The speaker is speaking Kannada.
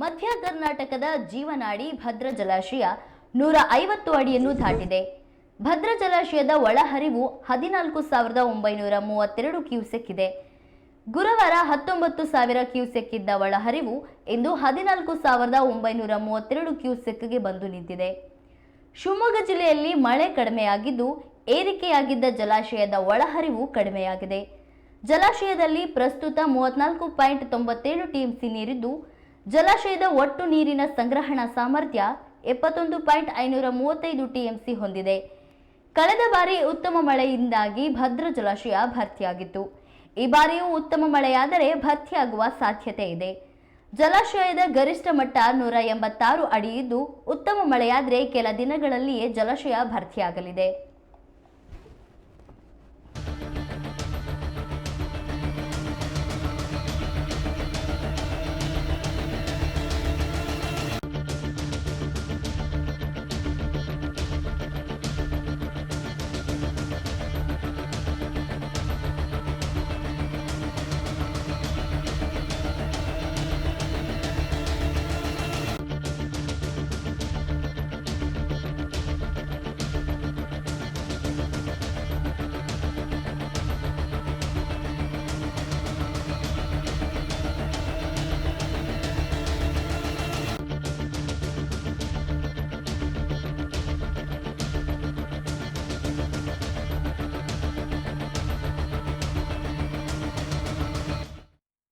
ಮಧ್ಯ ಕರ್ನಾಟಕದ ಜೀವನಾಡಿ ಭದ್ರಾ ಜಲಾಶಯ ನೂರ ಐವತ್ತು ಅಡಿಯನ್ನು ದಾಟಿದೆ. ಭದ್ರಾ ಜಲಾಶಯದ ಒಳಹರಿವು ಹದಿನಾಲ್ಕು ಸಾವಿರದ ಒಂಬೈನೂರ ಮೂವತ್ತೆರಡು ಕ್ಯೂಸೆಕ್ ಇದೆ. ಗುರುವಾರ ಹತ್ತೊಂಬತ್ತು ಸಾವಿರ ಕ್ಯೂಸೆಕ್ ಇದ್ದ ಒಳಹರಿವು ಇಂದು ಹದಿನಾಲ್ಕು ಸಾವಿರದ ಒಂಬೈನೂರ ಮೂವತ್ತೆರಡು ಕ್ಯೂಸೆಕ್ಗೆ ಬಂದು ನಿಂತಿದೆ. ಶಿವಮೊಗ್ಗ ಜಿಲ್ಲೆಯಲ್ಲಿ ಮಳೆ ಕಡಿಮೆಯಾಗಿದ್ದು ಏರಿಕೆಯಾಗಿದ್ದ ಜಲಾಶಯದ ಒಳಹರಿವು ಕಡಿಮೆಯಾಗಿದೆ. ಜಲಾಶಯದಲ್ಲಿ ಪ್ರಸ್ತುತ ಮೂವತ್ನಾಲ್ಕು ಪಾಯಿಂಟ್ ತೊಂಬತ್ತೇಳು ಟಿಎಂಸಿ ನೀರಿದ್ದು ಜಲಾಶಯದ ಒಟ್ಟು ನೀರಿನ ಸಂಗ್ರಹಣಾ ಸಾಮರ್ಥ್ಯ ಎಪ್ಪತ್ತೊಂದು ಪಾಯಿಂಟ್ ಐನೂರ ಮೂವತ್ತೈದು ಟಿಎಂಸಿ ಹೊಂದಿದೆ. ಕಳೆದ ಬಾರಿ ಉತ್ತಮ ಮಳೆಯಿಂದಾಗಿ ಭದ್ರ ಜಲಾಶಯ ಭರ್ತಿಯಾಗಿತ್ತು. ಈ ಬಾರಿಯೂ ಉತ್ತಮ ಮಳೆಯಾದರೆ ಭರ್ತಿಯಾಗುವ ಸಾಧ್ಯತೆ ಇದೆ. ಜಲಾಶಯದ ಗರಿಷ್ಠ ಮಟ್ಟ ನೂರ ಎಂಬತ್ತಾರು ಅಡಿ ಇದ್ದು, ಉತ್ತಮ ಮಳೆಯಾದರೆ ಕೆಲ ದಿನಗಳಲ್ಲಿಯೇ ಜಲಾಶಯ ಭರ್ತಿಯಾಗಲಿದೆ.